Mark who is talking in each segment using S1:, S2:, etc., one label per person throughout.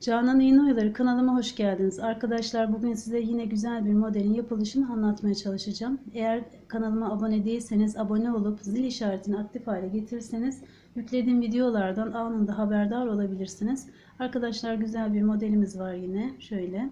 S1: Canan Oyaları kanalıma hoş geldiniz. Arkadaşlar bugün size yine güzel bir modelin yapılışını anlatmaya çalışacağım. Eğer kanalıma abone değilseniz abone olup zil işaretini aktif hale getirirseniz yüklediğim videolardan anında haberdar olabilirsiniz. Arkadaşlar güzel bir modelimiz var yine. Şöyle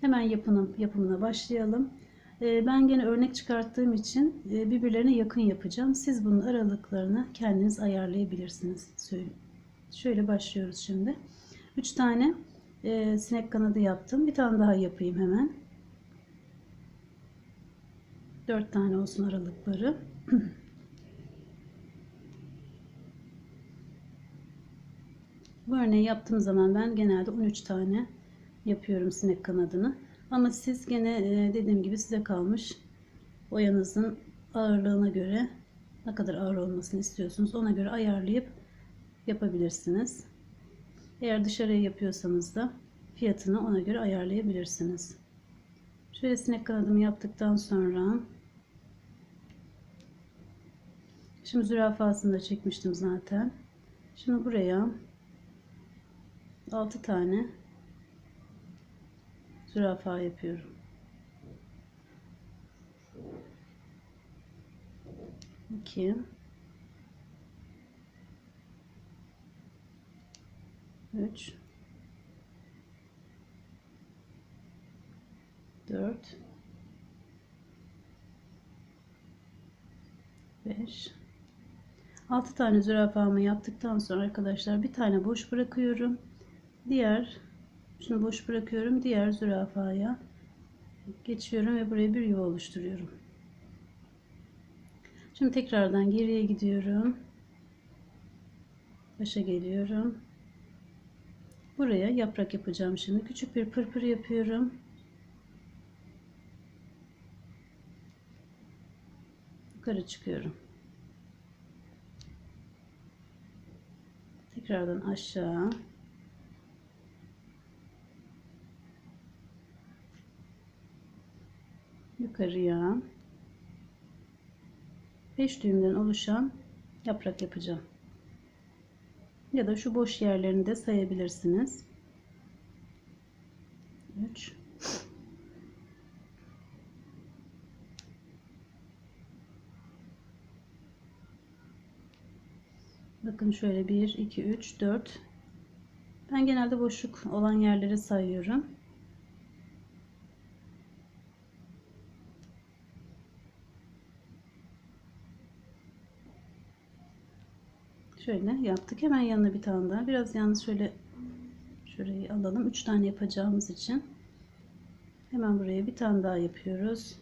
S1: hemen yapının, yapımına başlayalım. Ee, Ben gene örnek çıkarttığım için e, birbirlerine yakın yapacağım. Siz bunun aralıklarını kendiniz ayarlayabilirsiniz. Şöyle başlıyoruz şimdi. 3 tane e, sinek kanadı yaptım. Bir tane daha yapayım hemen. 4 tane olsun aralıkları. Bu örneği yaptığım zaman ben genelde 13 tane yapıyorum sinek kanadını. Ama siz gene e, dediğim gibi size kalmış boyanızın ağırlığına göre ne kadar ağır olmasını istiyorsunuz ona göre ayarlayıp yapabilirsiniz. Eğer dışarıya yapıyorsanız da fiyatını ona göre ayarlayabilirsiniz. Şöyle sinek kanadımı yaptıktan sonra şimdi zürafasını da çekmiştim zaten. Şimdi buraya 6 tane zürafa yapıyorum. İki. Üç. Dört. Beş. Altı tane zürafamı yaptıktan sonra arkadaşlar bir tane boş bırakıyorum. Diğer şunu boş bırakıyorum. Diğer zürafaya geçiyorum ve buraya bir yuva oluşturuyorum. Şimdi tekrardan geriye gidiyorum. Başa geliyorum. Buraya yaprak yapacağım şimdi. Küçük bir pırpır yapıyorum. Yukarı çıkıyorum. Tekrardan aşağı. Yukarıya. 5 düğümden oluşan yaprak yapacağım. Ya da şu boş yerlerini de sayabilirsiniz. 3 Bakın şöyle 1 2 3 4 Ben genelde boşluk olan yerleri sayıyorum. Şöyle yaptık. Hemen yanına bir tane daha. Biraz yalnız şöyle şurayı alalım. 3 tane yapacağımız için. Hemen buraya bir tane daha yapıyoruz.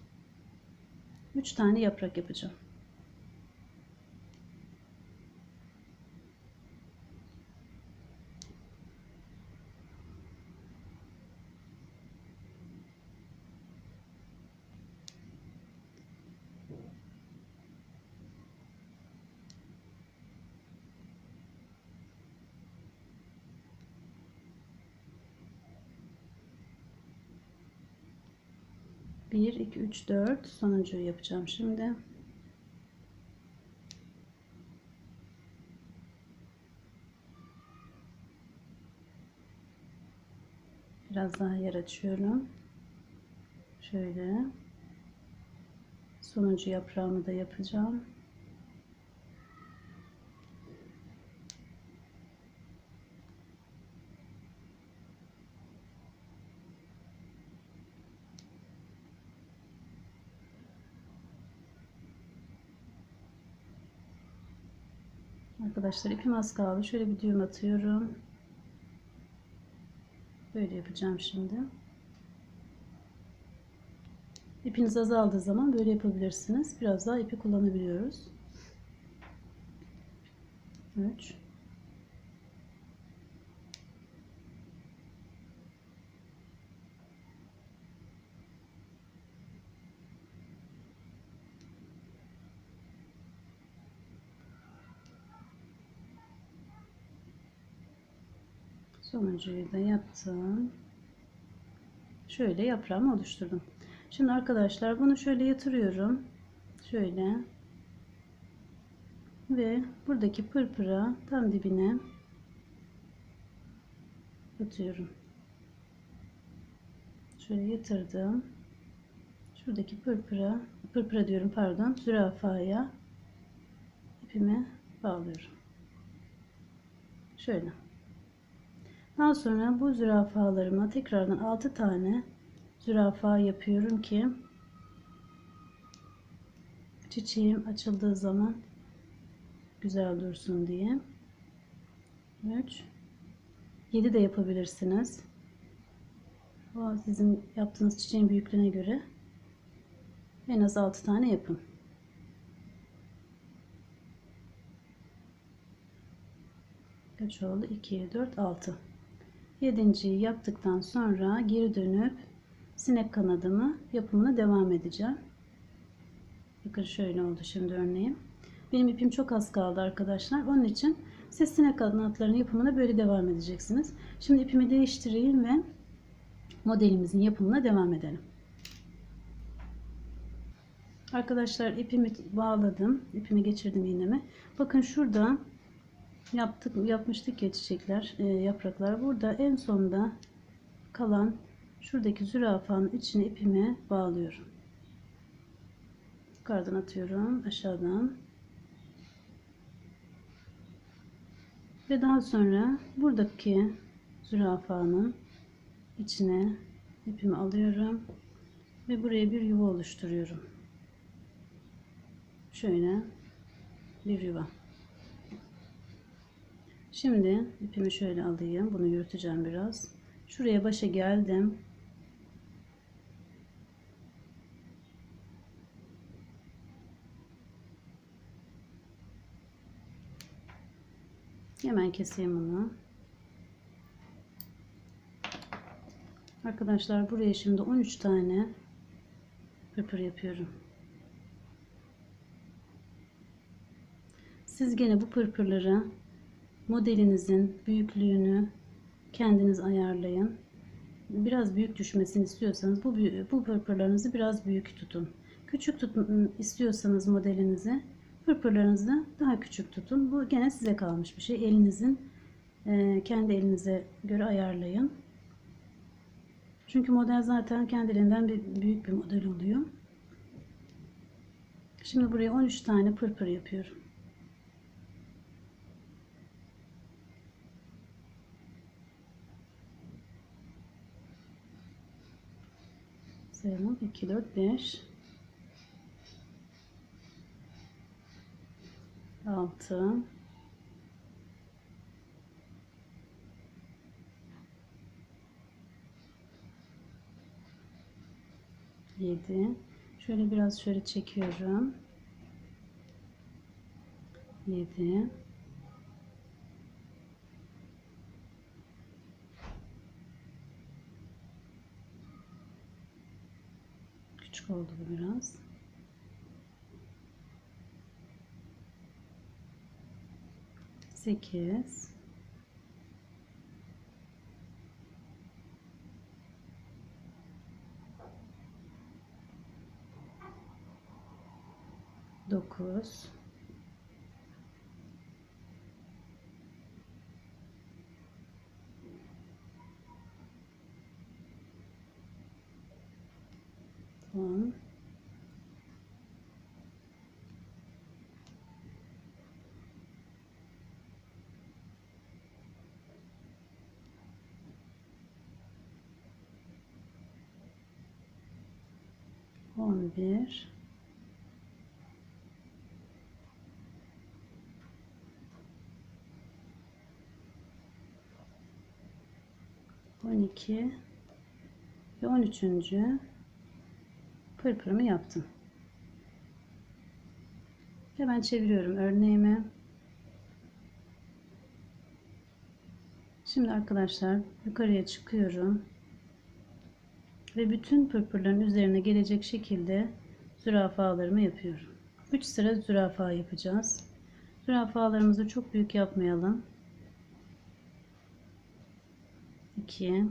S1: 3 tane yaprak yapacağım. Bir, iki, üç, dört. Sonuncuyu yapacağım şimdi. Biraz daha yer açıyorum. Şöyle. Sonuncu yaprağımı da yapacağım. Arkadaşlar ipim az kaldı. Şöyle bir düğüm atıyorum. Böyle yapacağım şimdi. İpiniz azaldığı zaman böyle yapabilirsiniz. Biraz daha ipi kullanabiliyoruz. 3 Sonuncuyu da yaptım. Şöyle yaprağımı oluşturdum. Şimdi arkadaşlar bunu şöyle yatırıyorum. Şöyle. Ve buradaki pırpıra tam dibine batıyorum. şöyle yatırdım. Şuradaki pırpıra, pırpıra diyorum pardon, zürafaya ipimi bağlıyorum. Şöyle. Daha sonra bu zürafalarıma tekrardan 6 tane zürafa yapıyorum ki çiçeğim açıldığı zaman güzel dursun diye. 3 7 de yapabilirsiniz. O sizin yaptığınız çiçeğin büyüklüğüne göre en az 6 tane yapın. Kaç oldu? 2, 4, 6. 7. yaptıktan sonra geri dönüp sinek kanadımı yapımına devam edeceğim. Bakın şöyle oldu şimdi örneğim. Benim ipim çok az kaldı arkadaşlar. Onun için siz sinek kanatlarının yapımına böyle devam edeceksiniz. Şimdi ipimi değiştireyim ve modelimizin yapımına devam edelim. Arkadaşlar ipimi bağladım. İpimi geçirdim iğneme. Bakın şurada yaptık yapmıştık ya çiçekler, e, yapraklar. Burada en sonda kalan şuradaki zürafanın içine ipimi bağlıyorum. Yukarıdan atıyorum, aşağıdan. Ve daha sonra buradaki zürafanın içine ipimi alıyorum ve buraya bir yuva oluşturuyorum. Şöyle bir yuva. Şimdi ipimi şöyle alayım. Bunu yürüteceğim biraz. Şuraya başa geldim. Hemen keseyim bunu. Arkadaşlar buraya şimdi 13 tane pırpır yapıyorum. Siz gene bu pırpırları modelinizin büyüklüğünü kendiniz ayarlayın. Biraz büyük düşmesini istiyorsanız bu bu pırpırlarınızı biraz büyük tutun. Küçük tutun istiyorsanız modelinizi pırpırlarınızı daha küçük tutun. Bu gene size kalmış bir şey. Elinizin e, kendi elinize göre ayarlayın. Çünkü model zaten kendiliğinden bir büyük bir model oluyor. Şimdi buraya 13 tane pırpır yapıyorum. Sayalım. 2, 4, 5 6 7 şöyle biraz şöyle çekiyorum. 7 küçük oldu bu biraz. Sekiz. Dokuz. On. On bir. On iki ve on üçüncü pırpırımı yaptım. Hemen çeviriyorum örneğimi. Şimdi arkadaşlar yukarıya çıkıyorum. Ve bütün pırpırların üzerine gelecek şekilde zürafalarımı yapıyorum. 3 sıra zürafa yapacağız. Zürafalarımızı çok büyük yapmayalım. 2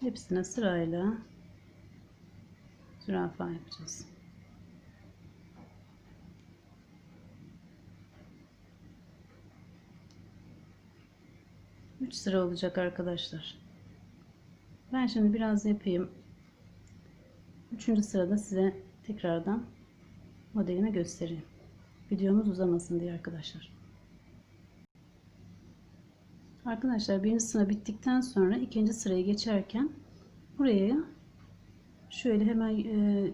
S1: Hepsine sırayla zürafa yapacağız. Üç sıra olacak arkadaşlar. Ben şimdi biraz yapayım. Üçüncü sırada size tekrardan modelimi göstereyim. Videomuz uzamasın diye arkadaşlar. Arkadaşlar birinci sıra bittikten sonra ikinci sıraya geçerken buraya şöyle hemen e,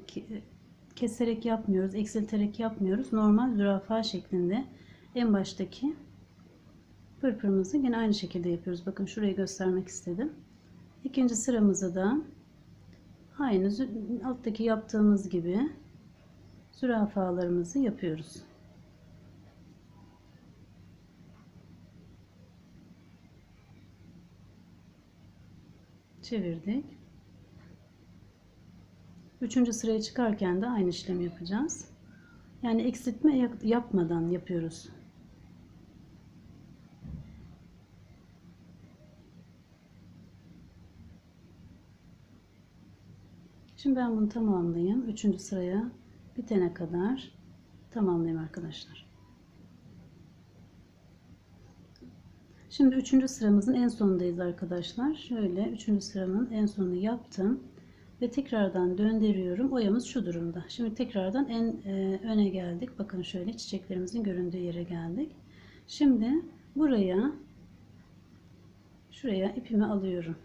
S1: keserek yapmıyoruz, eksilterek yapmıyoruz. Normal zürafa şeklinde en baştaki pırpırımızı yine aynı şekilde yapıyoruz. Bakın şurayı göstermek istedim. İkinci sıramızı da aynı alttaki yaptığımız gibi zürafalarımızı yapıyoruz. Çevirdik. Üçüncü sıraya çıkarken de aynı işlemi yapacağız. Yani eksiltme yapmadan yapıyoruz. Şimdi ben bunu tamamlayayım. Üçüncü sıraya bitene kadar tamamlayayım arkadaşlar. Şimdi üçüncü sıramızın en sonundayız arkadaşlar. Şöyle üçüncü sıramın en sonunu yaptım. Ve tekrardan döndürüyorum. Oyamız şu durumda. Şimdi tekrardan en e, öne geldik. Bakın şöyle çiçeklerimizin göründüğü yere geldik. Şimdi buraya şuraya ipimi alıyorum.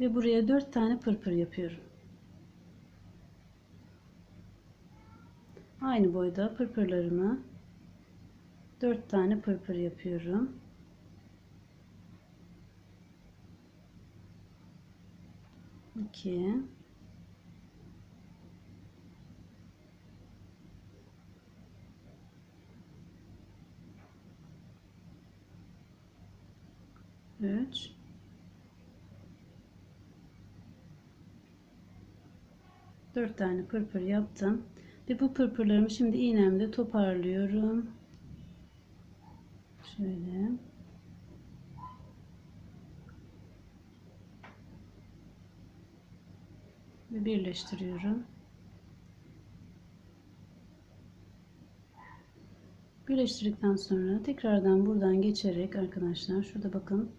S1: Ve buraya 4 tane pırpır yapıyorum. Aynı boyda pırpırlarımı 4 tane pırpır yapıyorum. İki. Üç. 4 tane pırpır yaptım. Ve bu pırpırlarımı şimdi iğnemle toparlıyorum. Şöyle. Ve birleştiriyorum. Birleştirdikten sonra tekrardan buradan geçerek arkadaşlar şurada bakın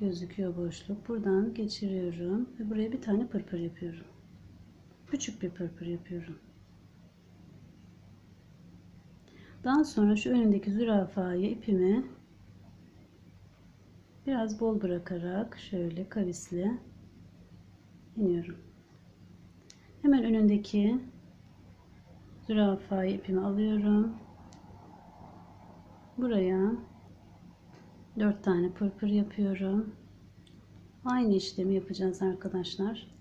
S1: gözüküyor boşluk. Buradan geçiriyorum ve buraya bir tane pırpır yapıyorum küçük bir pırpır yapıyorum. Daha sonra şu önündeki zürafayı ipimi biraz bol bırakarak şöyle kavisle iniyorum. Hemen önündeki zürafayı ipimi alıyorum. Buraya 4 tane pırpır yapıyorum. Aynı işlemi yapacağız arkadaşlar.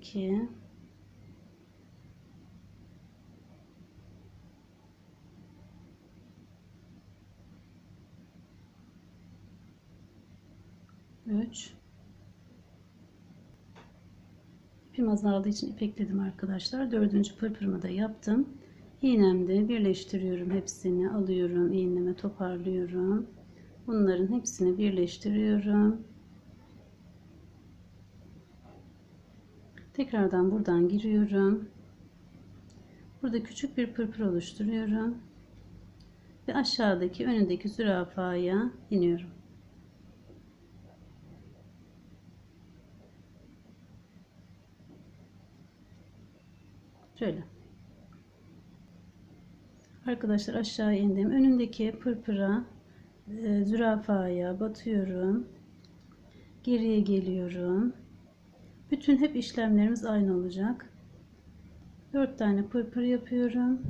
S1: 2 3 İpim azaldığı için ip ekledim arkadaşlar. Dördüncü pırpırımı da yaptım. İğnemde birleştiriyorum. Hepsini alıyorum. iğneme toparlıyorum. Bunların hepsini birleştiriyorum. Tekrardan buradan giriyorum. Burada küçük bir pırpır oluşturuyorum. Ve aşağıdaki önündeki zürafaya iniyorum. Şöyle. Arkadaşlar aşağı indim. Önündeki pırpıra e, zürafaya batıyorum. Geriye geliyorum. Bütün hep işlemlerimiz aynı olacak. 4 tane pırpır yapıyorum.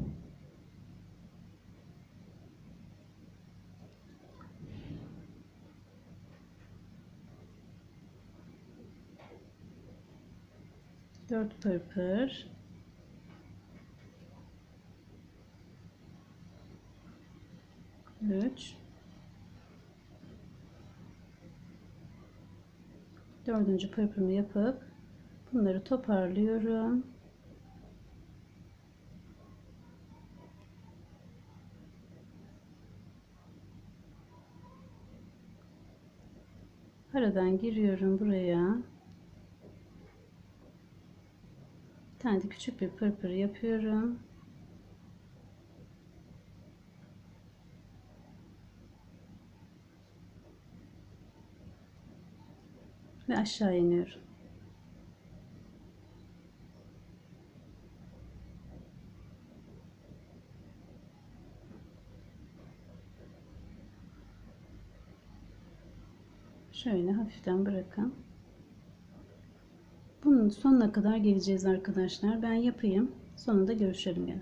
S1: Dört pırpır. Üç. Dördüncü pırpırımı yapıp Bunları toparlıyorum. Aradan giriyorum buraya. Bir tane de küçük bir pırpır yapıyorum. Ve aşağı iniyorum. Şöyle hafiften bırakın. Bunun sonuna kadar geleceğiz arkadaşlar. Ben yapayım. Sonunda görüşelim gene.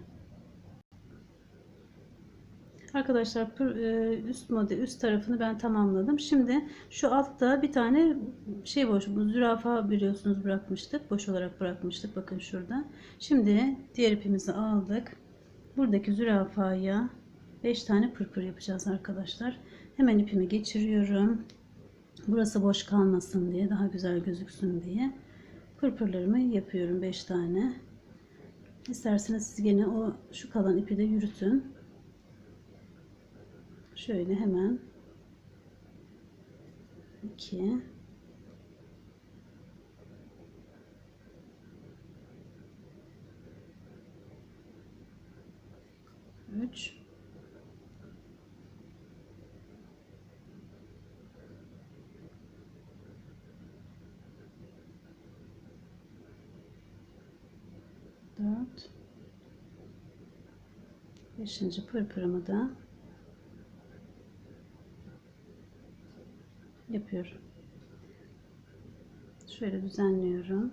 S1: Arkadaşlar e, üst model üst tarafını ben tamamladım. Şimdi şu altta bir tane şey boş bu zürafa biliyorsunuz bırakmıştık. Boş olarak bırakmıştık. Bakın şurada. Şimdi diğer ipimizi aldık. Buradaki zürafaya 5 tane pırpır yapacağız arkadaşlar. Hemen ipimi geçiriyorum. Burası boş kalmasın diye, daha güzel gözüksün diye pırpırlarımı yapıyorum 5 tane. İsterseniz siz gene o şu kalan ipi de yürütün. Şöyle hemen. 2 3 4 Beşinci pırpırımı da yapıyorum. Şöyle düzenliyorum.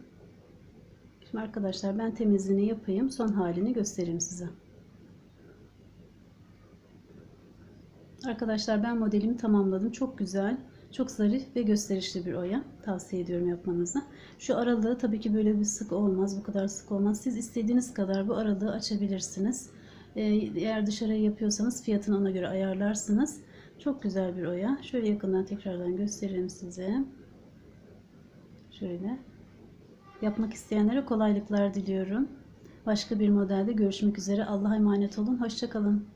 S1: Şimdi arkadaşlar ben temizliğini yapayım. Son halini göstereyim size. Arkadaşlar ben modelimi tamamladım. Çok güzel. Çok zarif ve gösterişli bir oya. Tavsiye ediyorum yapmanızı. Şu aralığı tabii ki böyle bir sık olmaz. Bu kadar sık olmaz. Siz istediğiniz kadar bu aralığı açabilirsiniz. Ee, Eğer dışarıya yapıyorsanız fiyatını ona göre ayarlarsınız. Çok güzel bir oya. Şöyle yakından tekrardan göstereyim size. Şöyle. Yapmak isteyenlere kolaylıklar diliyorum. Başka bir modelde görüşmek üzere. Allah'a emanet olun. Hoşçakalın.